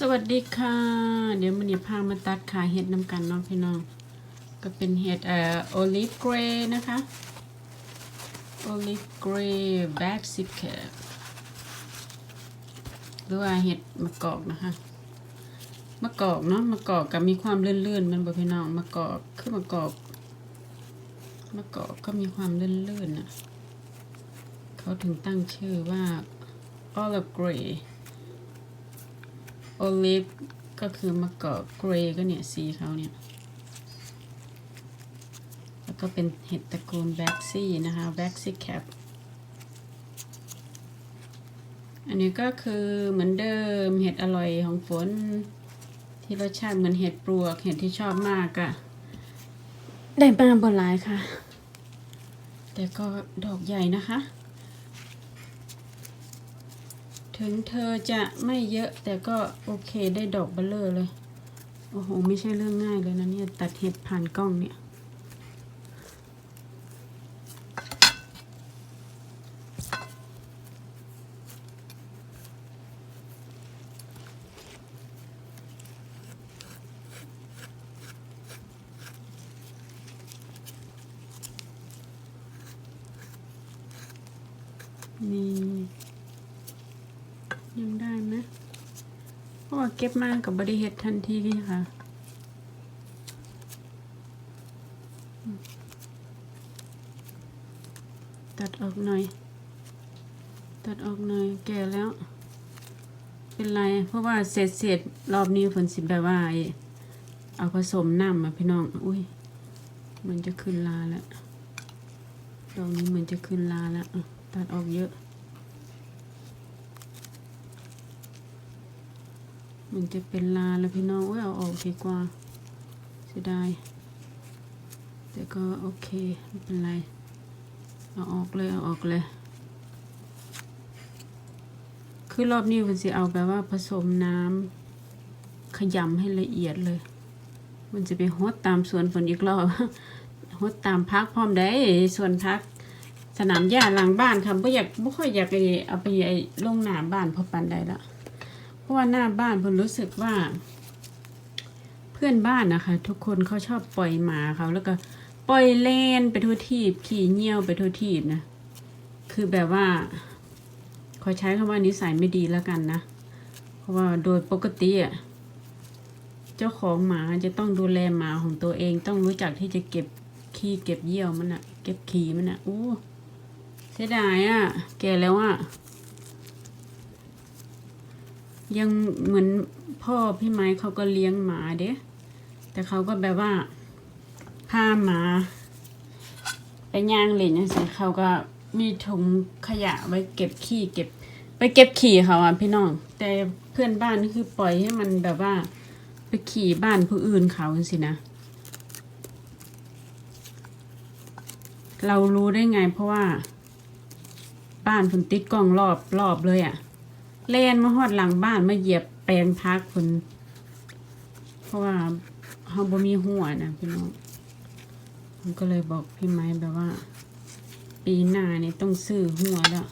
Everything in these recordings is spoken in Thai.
สวัสดีค่ะ เดี๋ยวมันนี้พามาตัดขาเห็ดน้ำกันเนาะพี่น้อง ก็เป็นเห็ดเอ่อโอลิฟเกรย์นะคะโอลิฟเกรย์แบ็กซิเคหรือว่าเห็ดมะกอกนะคะมะกอกเนาะมะกอกกับมีความลื่นๆมันบ่พี่น้องมะกอกคือมะกอกมะกอกก็มีความลื่นๆน่ะเขาถึงตั้งชื่อว่า olive gray โอลิฟก็คือมะกอกเกรย์ก็เนี่ยสีเขาเนี่ย แล้วก็เป็นเห็ดตระกูลแบ็กซี่นะคะแบ็กซี่แคปอันนี้ก็คือเหมือนเดิมเห็ดอร่อยของฝน ที่รสชาติเหมือนเห็ดปลวกเห็ดที่ชอบมากอะได้มาบนหลายค่ะ แต่ก็ดอกใหญ่นะคะ ถึงเธอจะไม่เยอะแต่ก็โอเคได้ดอกเบลเลอร์เลย โอ้โห ไม่ใช่เรื่องง่ายเลยนะเนี่ย ตัดเห็ดผ่านกล้องเนี่ย นี่ ยังได้ไหมเพราะว่าเก็บมากกับบริเฮ็ดทันทีนี่ค่ะตัดออกหน่อย ตัดออกหน่อย แก่แล้ว เป็นไร เพราะว่าเสร็จเสร็จรอบนี้ฝนสิแบบว่าไอ้เอาผสมน้ำมาพี่น้อง อุ้ย มันจะขึ้นลาแล้วดอกนี้มันจะขึ้นลาแล้ว ตัดออกเยอะ มันจะเป็นลาแล้วพี่น้องโอ้ยเอาออกดีกว่าเสียดายแต่ก็โอเคไม่เป็นไร เอาออกเลยเอาออกเลย คือรอบนี้มันสิเอาแบบว่าผสมน้ำขยำให้ละเอียดเลย มันจะไปฮดตามสวนฝนอีกรอบฮดตามพักพร้อมได้สวนพักสนามหญ้าหลังบ้านค่ะไม่อยากไม่ค่อยอยากไปเอาไปไอ้ลงหน้าบ้านพอปันได้ละ เพราะว่าหน้าบ้านผมรู้สึกว่า เพื่อนบ้านนะคะ ทุกคนเขาชอบปล่อยหมาเขาแล้วก็ปล่อยเล่นไปทั่วทีบขี่เงี้ยวไปทั่วทีบนะคือแบบว่า ขอใช้คำว่านิสัยไม่ดีแล้วกันนะเพราะว่าโดยปกติอะเจ้าของหมาจะต้องดูแลหมาของตัวเองต้องรู้จักที่จะเก็บขี้เก็บเยี่ยวมันอะเก็บขี้มันอะโอ้เสียดายอะแก่แล้วอะ ยังเหมือนพ่อพี่ไม้เขาก็เลี้ยงหมาเด้แต่เขาก็แบบว่าพาหมาไปย่างเล่นจังซี่เขาก็มีถุงขยะไว้เก็บขี้เก็บ ไปเก็บขี่เขาอะพี่น้อง แต่เพื่อนบ้านนี่คือปล่อยให้มันแบบว่า ไปขี่บ้านผู้อื่นเขาสินะ เรารู้ได้ไงเพราะว่า บ้านฝนติดกล้องรอบรอบเลยอะ เล่นมาฮอดหลังบ้านมาเหยียบแปลงพักคนเพราะว่าเขาบ่มีหัวนะพี่น้องผมก็เลยบอกพี่ไม้แบบว่า ปีหน้านี่ต้องซื้อหัวแล้ว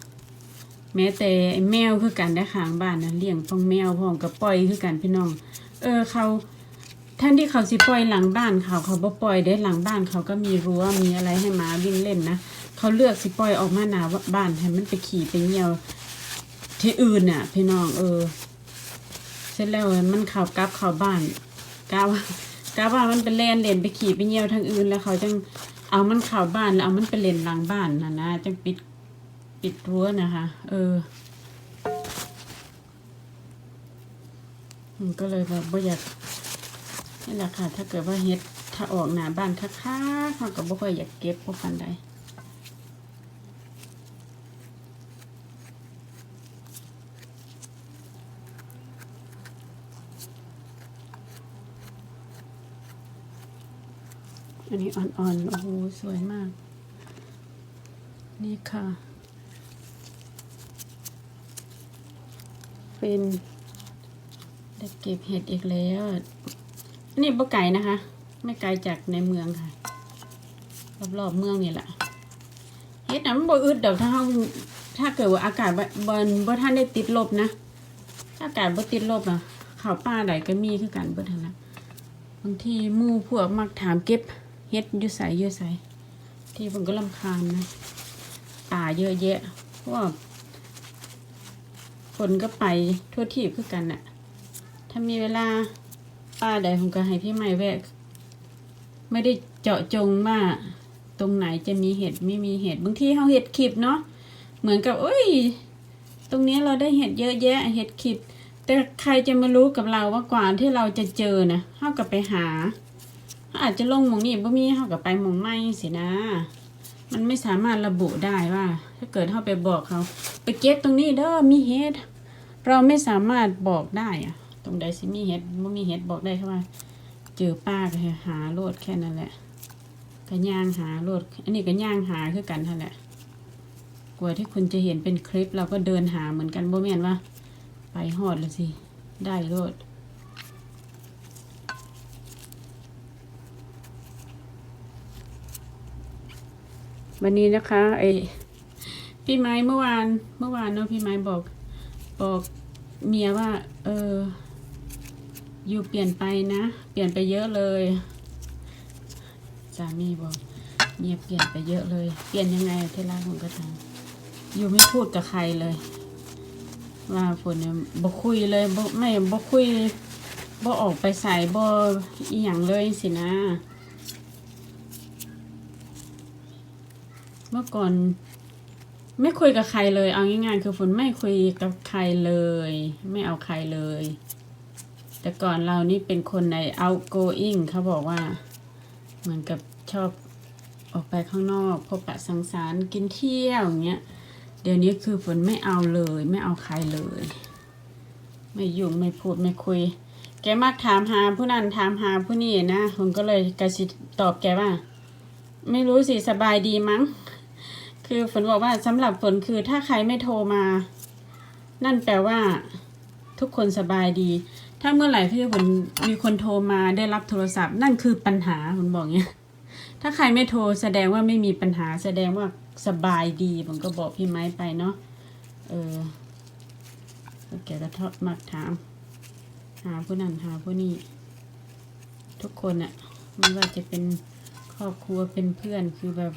แม้แต่ไอแมวคือกันได้ขางบ้านนะเลี้ยงพองแมวพร้อมกับปล่อยคือกันพี่น้อง เออเขาท่านที่เขาสิปล่อยหลังบ้านเขาเขาบ่ปล่อยได้หลังบ้านเขาก็มีรั้วมีอะไรให้หมาวิ่งเล่นนะเขาเลือกสิปล่อยออกมาหน้าบ้านให้มันไปขี่ไปเหี่ยว ที่อื่นน่ะ พี่น้องเออ เสร็จแล้วมันข่าวกลับข้าวบ้านกาว่ากาว่ามันไปเล่นเล่นไปขี่ไปเยี่ยวทางอื่นแล้วเขาจังเอามันข้าวบ้านแล้วเอามันไปเล่นหลังบ้านนะนะจังปิดปิดรั้วนะคะ เออก็เลยแบบบ่อยากนี่แหละค่ะ ถ้าเกิดว่าเฮ็ดถ้าออกหน้าบ้านค้าๆเขาก็บ่ค่อยอยากเก็บพวกกันใด อันนี้อ่อนๆ โอ้โห สวยมาก นี่ค่ะ เป็นได้เก็บเห็ดอีกแล้ว อันนี้บ่ไก่นะคะ ไม่ไกลจากในเมืองค่ะ รอบๆเมืองนี่แหละเฮ็ดนะมันบ่อึดเดอกถ้าเฮาถ้าเกิดว่าอากาศบ่บ่บ่ท่านได้ติดลบนะถ้าอากาศบ่ติดลบอะข้าวป้าใดก็มีคือกันเบิดหั่นะบางทีมู่พวกมักถามเก็บ เฮ็ดอยู่ไสอยู่ไสที่เพิ่นก็รำคาญนะป่าเยอะแยะเพราะว่าคนก็ไปทั่วที่คือกันน่ะถ้ามีเวลาป้าใดผมก็ให้พี่ใหม่แวะ ไม่ได้เจาะจงว่าตรงไหนจะมีเห็ดไม่มีเห็ดบางทีเขาเห็ดคลิปเนาะเหมือนกับเอ้ย ตรงนี้เราได้เห็ดเยอะแยะเห็ดคลิปแต่ใครจะมารู้กับเราว่ากว่าที่เราจะเจอนะเขากับไปหา อาจจะลงมองนี่บ่มีเขากับไปมองไม่สินะ มันไม่สามารถระบุได้ว่า ถ้าเกิดเขาไปบอกเขา ไปเก็บตรงนี้เด้อมีเห็ดเราไม่สามารถบอกได้อะตรงใดสิมีเห็ดบ่มีเห็ดบอกได้แค่ว่าเจอป้าก็หาโลดแค่นั้นแหละก็ย่างหาโลดอันนี้ก็ย่างหาคือกันท่านแหละกว่าที่คุณจะเห็นเป็นคลิปเราก็เดินหาเหมือนกันบ่แม่นว่า ไปหอดแล้วสิได้โลด วันนี้นะคะไอพี่ไม้เมื่อวานเมื่อวานเนาะพี่ไม้บอกบอกเมียว่า เออ อยู่เปลี่ยนไปนะ เปลี่ยนไปเยอะเลยสามีบอกเมียเปลี่ยนไปเยอะเลย เปลี่ยนยังไงเที่านผมก็ทำอยู่ไม่พูดกับใครเลย ว่าฝนเนี่ยบ่คุยเลยบ่ไม่บ่คุยบ่ออกไปใส่บ่อีหยังเลยสินะ เมื่อก่อน ไม่คุยกับใครเลย เอาง่ายๆ คือฝนไม่คุยกับใครเลย ไม่เอาใครเลย แต่ก่อนเรานี่เป็นคนใน outgoing เขาบอกว่า เหมือนกับชอบออกไปข้างนอก พบปะสังสรรค์กินเที่ยวอย่างเงี้ยเดี๋ยวนี้คือฝนไม่เอาเลย ไม่เอาใครเลย ไม่ยุ่งไม่พูดไม่คุย แกมักถามหาผู้นั้นถามหาผู้นี้นะผมก็เลยกระสิตอบแกว่า ไม่รู้สิสบายดีมั้ง คือฝนบอกว่าสำหรับฝนคือถ้าใครไม่โทรมา นั่นแปลว่า ทุกคนสบายดี ถ้าเมื่อไหร่ที่ฝนมีคนโทรมาได้รับโทรศัพท์ นั่นคือปัญหาฝนบอกเงี้ยถ้าใครไม่โทรแสดงว่าไม่มีปัญหาแสดงว่าสบายดีผมก็บอกพี่ไม้ไปเนาะเออแล้วแกก็ทอดมักถาม หาผู้นั้นหาผู้นี้ทุกคนอะไม่ว่าจะเป็นครอบครัวเป็นเพื่อนคือแบบ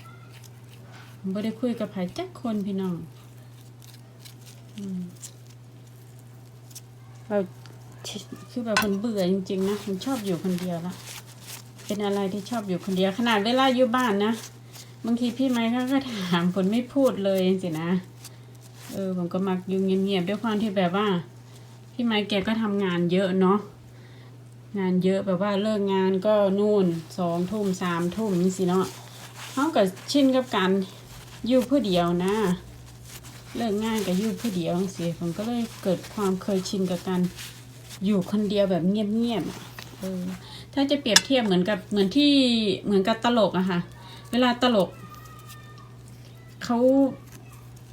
ไม่ได้คุยกับใครจักคนพี่น้องเราคือแบบคนเบื่อจริงๆนะมันชอบอยู่คนเดียวละเป็นอะไรที่ชอบอยู่คนเดียว ขนาดเวลาอยู่บ้านนะบางทีพี่ไม้เขาก็ถามผลไม่พูดเลยสินะเออผมก็มักอยู่เงียบๆด้วยความที่แบบว่า พี่ไม้แกก็ทำงานเยอะเนาะงานเยอะแบบว่าเลิกงานก็นู่นสองทุ่มสามทุ่มนี่สิเนาะเขาก็ชินกับการ อยู่ผู้เดียวนะ เลิกงานก็อยู่ผู้เดียวสิผมก็เลยเกิดความเคยชินกับการอยู่คนเดียวแบบเงียบๆอะเออถ้าจะเปรียบเทียบเหมือนกับเหมือนที่เหมือนกับตลกอะค่ะ เวลาตลกเขา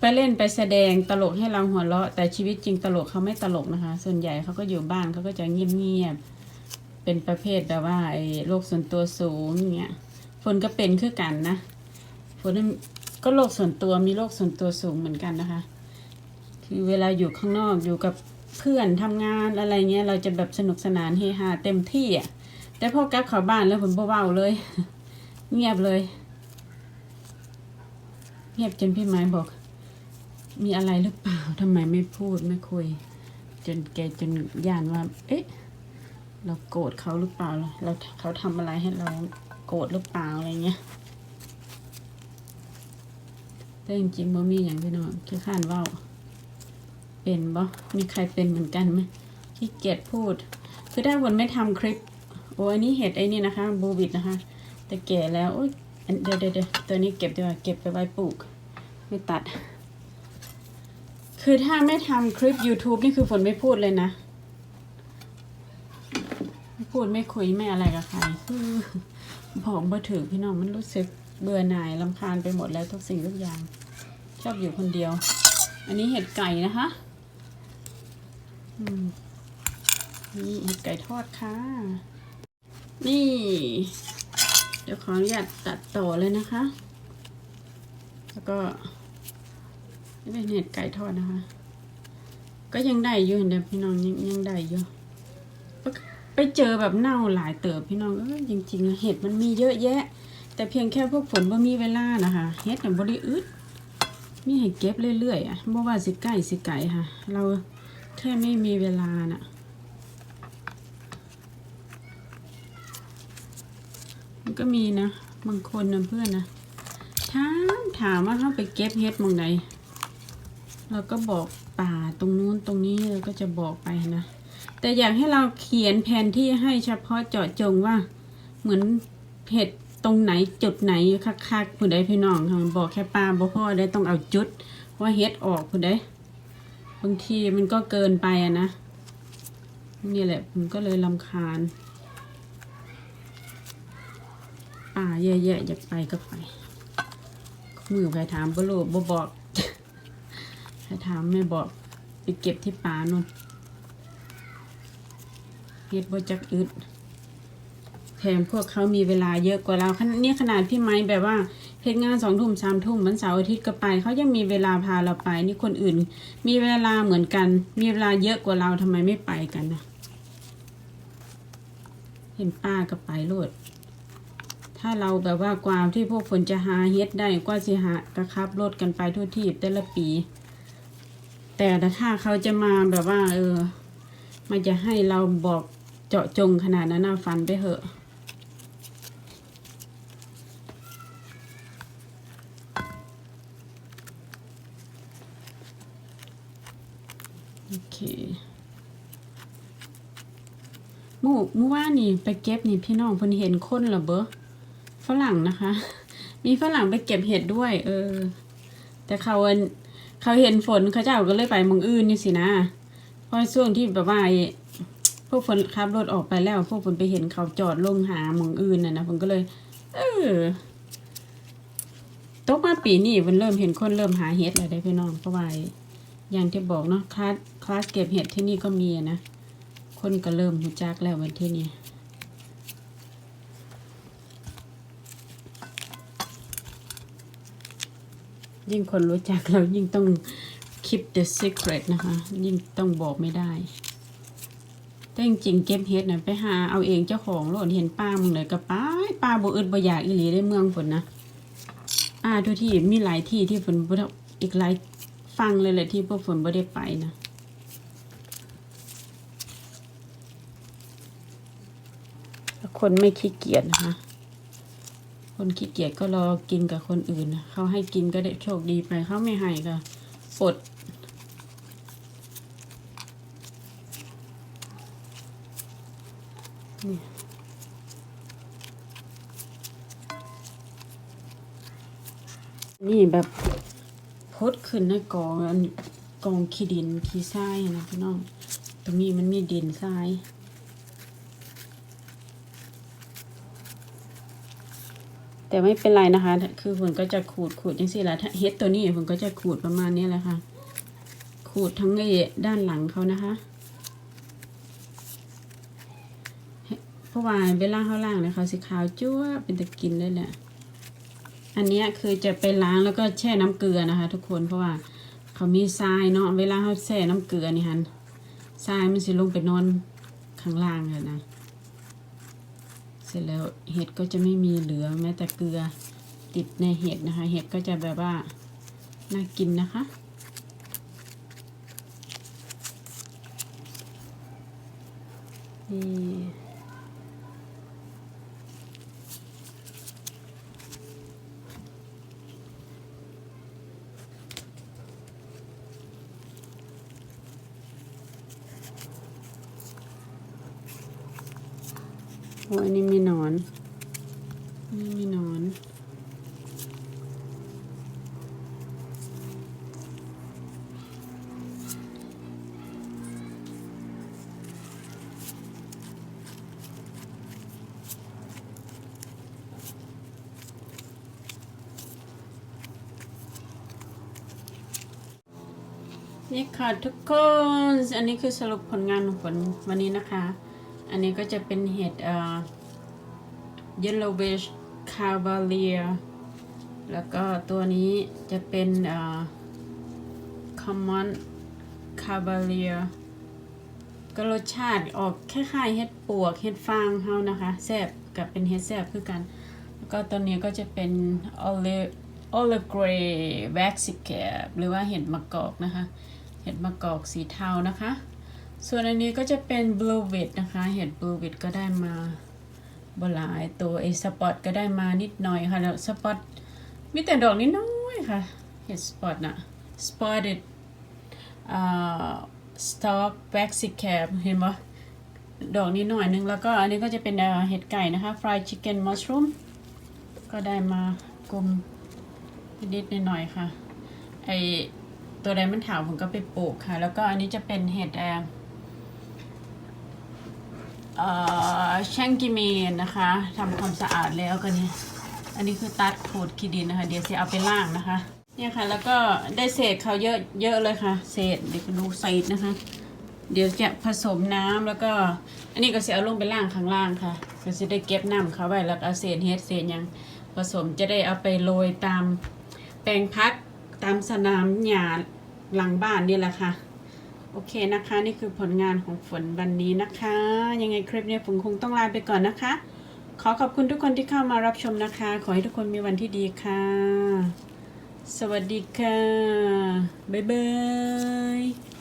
ไปเล่นไปแสดงตลกให้เราหัวเราะ แต่ชีวิตจริงตลกเขาไม่ตลกนะคะ ส่วนใหญ่เขาก็อยู่บ้านเขาก็จะเงียบๆเป็นประเภทแบบว่าไอ้โรคส่วนตัวสูงอย่างเงี้ยฝนก็เป็นคือกันนะฝน ก็โรคส่วนตัวมีโรคส่วนตัวสูงเหมือนกันนะคะ คือเวลาอยู่ข้างนอกอยู่กับเพื่อนทำงานอะไรเงี้ย เราจะแบบสนุกสนานเฮฮาเต็มที่อะแต่พอกลับเข้าบ้านแล้วผมเบาๆเลย เงียบเลย เงียบจนพี่ไม้บอก มีอะไรหรือเปล่าทำไมไม่พูดไม่คุย จนแกจนย่านว่า เอ๊ะเราโกรธเขาหรือเปล่าเราเขาทำอะไรให้เราโกรธหรือเปล่าอะไรเงี้ย แต่จริงๆบ่มีอย่างพี่น้องคือข้านเว่าเป็นบ่มีใครเป็นเหมือนกันไหมขี้เกียจพูด คือถ้าวันไม่ทำคลิป โอ้อันนี้เห็ดไอ้นี่นะคะบูบิดนะคะ แต่แก่แล้วโอ้ยเดี๋ยวเดี๋ยวตัวนี้เก็บดีกว่าเก็บไปไว้ปลูก ไม่ตัด คือถ้าไม่ทำคลิป YouTube นี่คือฝนไม่พูดเลยนะไม่พูดไม่คุยไม่อะไรกับใครคือบอกบ่ถือพี่น้องมันรู้สึก เบื่อหน่ายลำคาญไปหมดแล้วทุกสิ่งทุกอย่าง ชอบอยู่คนเดียว อันนี้เห็ดไก่นะคะนี่เห็ดไก่ทอดค่ะ นี่ เดี๋ยวขออนุญาตตัดต่อเลยนะคะ แล้วก็นี่เป็นเห็ดไก่ทอดนะคะ ก็ยังได้อยู่เห็นเดิมพี่น้องยังยังได้อยู่ไปเจอแบบเน่าหลายเติบพี่น้องเออจริงๆเห็ดมันมีเยอะแยะ แต่เพียงแค่พวกฝนบ่มีเวลานะคะเฮ็ดน่ะบ่ได้อึดมีให้เก็บเรื่อยๆอะบ่ว่าสิใกล้สิไกลค่ะ เราแค่ไม่มีเวลาน่ะมันก็มีนะบางคนนะเพื่อนนะถามถามว่าเขาไปเก็บเฮ็ดมองไหนเราก็บอกป่าตรงนู้นตรงนี้เราก็จะบอกไปนะ แต่อยากให้เราเขียนแผนที่ให้เฉพาะเจาะจงว่า เหมือนเห็ด ตรงไหนจุดไหนคักๆผู้ใดพี่น้องค่ะบอกแค่ปลาบ่พ่อได้ต้องเอาจุดว่าเฮ็ดออกผู้ใดบางทีมันก็เกินไปอะนะนี่แหละผมก็เลยลำคาญ ป่าแย่ๆอยากไปก็ไปมือใครถามบ่รู้บ่บอกใครถามไม่บอกไปเก็บที่ป่านู่นเฮ็ดบ่จักอึด แถมพวกเขามีเวลาเยอะกว่าเราขนาดนี่ขนาดพี่ไม้แบบว่าเฮ็ดงานสองทุ่มสามทุ่มวันเสาร์อาทิตย์ก็ไปเขายังมีเวลาพาเราไป นี่คนอื่น มีเวลาเหมือนกัน มีเวลาเยอะกว่าเราทำไมไม่ไปกันนะเห็นป้าก็ไปโลดถ้าเราแบบว่ากว่าที่พวกฝนจะหาเฮ็ดได้กว่าสิหากระคับรถกันไปทั่วที่แต่ละปี แต่ถ้าเขาจะมาแบบว่า เออ มันจะให้เราบอกเจาะจงขนาดนั้นนะฟันไปเหอะ โอเคหมู่ เมื่อวานนี่ไปเก็บนี่พี่น้องเพิ่นเห็นคนเหรอเบอฝรั่งนะคะ มีฝรั่งไปเก็บเห็ดด้วย เออ แต่เขาเขาเห็นฝนเขาเจ้าก็เลยไปมืองอื่นนี่สินะเพราะช่วงที่แบบว่าพวกฝนขับรถออกไปแล้ว พวกฝนไปเห็นเขาจอดลงหามืองอื่นน่ะนะผมก็เลย เออตกมาปีนี้มันเริ่มเห็นคนเริ่มหาเห็ดแล้วได้พี่น้องเพราะว่าอย่างที่บอกเนาะคลาสคลาสเก็บเห็ดที่นี่ก็มีนะ คนก็เริ่มรู้จักแล้ววันที่นี้ยิ่งคนรู้จักเรายิ่งต้อง keep the secret นะคะ ยิ่งต้องบอกไม่ได้ แต่จริงเก็บเฮ็ดนะไปหาเอาเองเจ้าของโลดเห็นป้ามึงเลยก็ป้าป้าบ่อึดบ่อยากอีหลีได้เมืองฝนนะอ่าทุกที่มีหลายที่ที่ฝนบ่ได้อีกหลายฟังเลยแหละที่พวกฝนบ่ได้ไปนะถ้า คนไม่ขี้เกียจนะคะ คนขี้เกียจก็รอกินกับคนอื่นนะเขาให้กินก็ได้โชคดีไปเขาไม่ให้ก็อดนี่นี่แบบพดขึ้นในกองกองขี้ดินขี้ทรายนะพี่น้อง ตรงนี้มันมีดินทราย แต่ไม่เป็นไรนะคะ คือฝนก็จะขูดขูดจังสี่แหละถ้าเฮ็ดตัวนี้ฝนก็จะขูดประมาณนี้แหละค่ะ ขูดทั้งไอ้ด้านหลังเขานะคะเพราะว่าเวลาเขาล้างเนี่ยเขาสีขาวจั่วเป็นตะกินเลยแหละอันนี้คือจะไปล้างแล้วก็แช่น้ำเกลือนะคะ ทุกคนเพราะว่าเขามีทรายเนาะเวลาเขาแช่น้ำเกลือนี่ฮันทรายมันสิลงไปนอนข้างล่างเลยนะ สร็จแล้วเห็ดก็จะไม่มีเหลือแม้แต่เกลือติดในเห็ดนะคะ เห็ดก็จะแบบว่าน่ากินนะคะ นี่โอ้อันนี้มีหนอนนี่มีหนอน นี่ค่ะทุกคน อันนี้คือสรุปผลงานของฝนวันนี้นะคะ อันนี้ก็จะเป็นเห็ดเอ่อ yellowish cavalier แล้วก็ตัวนี้จะเป็นเอ่อ common cavalier ก็รสชาติออกคล้ายๆเห็ดปวกเห็ดฟางเฮานะคะแซ่บกับเป็นเห็ดแซ่บคือกัน แล้วก็ตัวนี้ก็จะเป็น olive olive gray waxy cap หรือว่าเห็ดมะกอกนะคะ เห็ดมะกอกสีเทานะคะ ส่วนอันนี้ก็จะเป็น blue wit นะคะ เห็ด blue wit ก็ได้มาบหลายตัวไอสปอตก็ได้มานิดหน่อยค่ะแล้วสปอตมีแต่ดอกนิดน้อยค่ะ เห็ดสปอตน่ะ spotted อ่า stalk waxy cap เห็นปะดอกนี้หน่อยนึง แล้วก็อันนี้ก็จะเป็นเห็ดไก่นะคะ fried chicken mushroom ก็ได้มากลมนิดๆหน่อยๆค่ะไอ ตัวไดมันถาวผมก็ไปปลูกค่ะ แล้วก็อันนี้จะเป็นเห็ดแอมเอ่อแช่งกิเมนนะคะทำความสะอาดแล้วกันเนี่ยอันนี้คือตัดขูดขี้ดินนะคะ เดี๋ยวจะเอาไปล่างนะคะ เนี่ยค่ะ แล้วก็ได้เศษเขาเยอะเยอะเลยค่ะ เศษเดี๋ยวดูเศษนะคะ เดี๋ยวจะผสมน้ำแล้วก็ อันนี้ก็จะเอาลงไปล่างข้างล่างค่ะ ก็จะได้เก็บน้ำเขาไว้แล้วเอาเศษเฮ็ดเศษยังผสมจะได้เอาไปโรยตามแปลงพัก ตามสนามหญ้าหลังบ้านนี่แหละค่ะ โอเคนะคะ นี่คือผลงานของฝนวันนี้นะคะ ยังไงคลิปนี้ฝนคงต้องลาไปก่อนนะคะ ขอขอบคุณทุกคนที่เข้ามารับชมนะคะ ขอให้ทุกคนมีวันที่ดีค่ะ สวัสดีค่ะ บ๊ายบาย